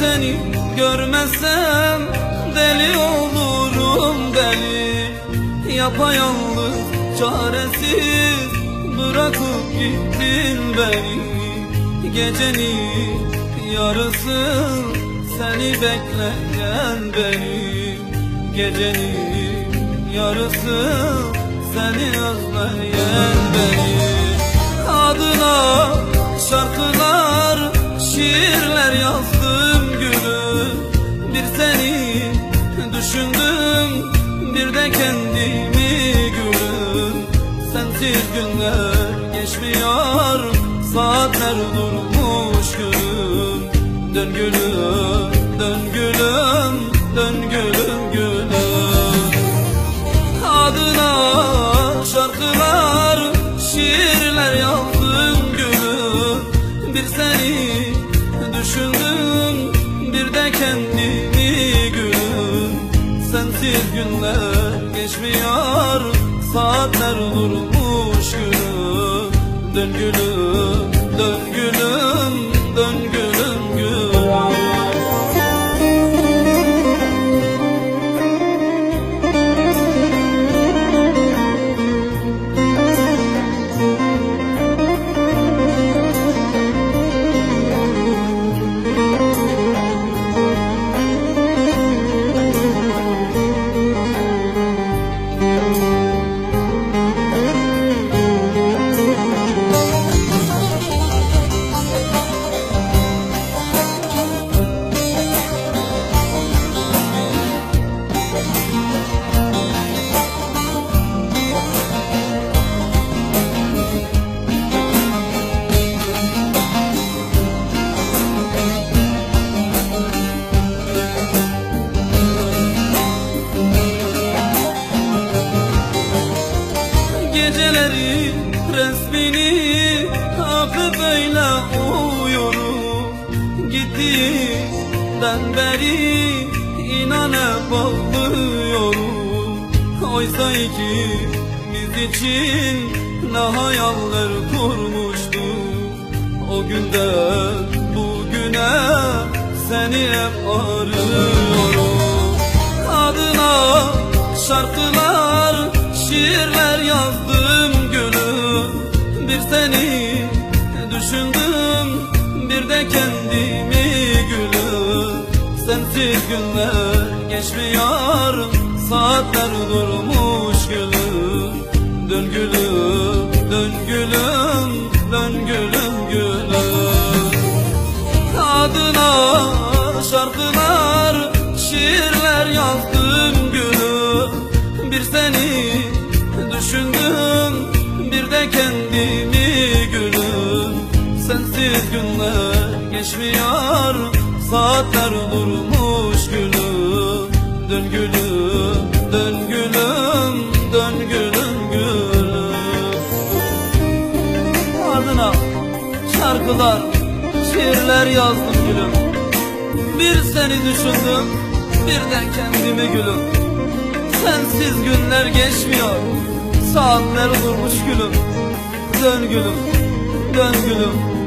seni görmezsem deli olurum deli. Yapayalnız çaresiz bırakıp gittin beni. Gecenin yarısı seni bekleyen beni. Gecenin yarısı seni özleyen beni. Adına şarkılar, şiirler yazdım Bir seni düşündüm, bir de kendimi gülüm Sensiz günler geçmiyor, saatler durmuş gülüm. Dön gülüm, dön gülüm, dön gülüm gülüm. Adına şarkılar, şiirler yazdım gülüm. Bir seni düşündüm, günler geçmiyor, saatler durmuş gülüm Dön gülüm, dön gülüm, Geceleri resmini takıp öyle uyuyorum Gittiğinden beri inan hep ağlıyorum Oysa ikimiz için ne hayaller kurmuştuk O günden bugüne seni hep arıyorum. Adına şarkılar, şiirler yazdım seni düşündüm, bir de kendimi gülüm. Sensiz günler geçmiyor, saatler Sensiz günler geçmiyor, saatler durmuş gülüm. Dön gülüm, dön gülüm, dön gülüm gülüm. Adına şarkılar, şiirler yazdım gülüm. Bir seni düşündüm, bir de kendimi gülüm. Sensiz günler geçmiyor, saatler durmuş gülüm. Dön gülüm, dön gülüm,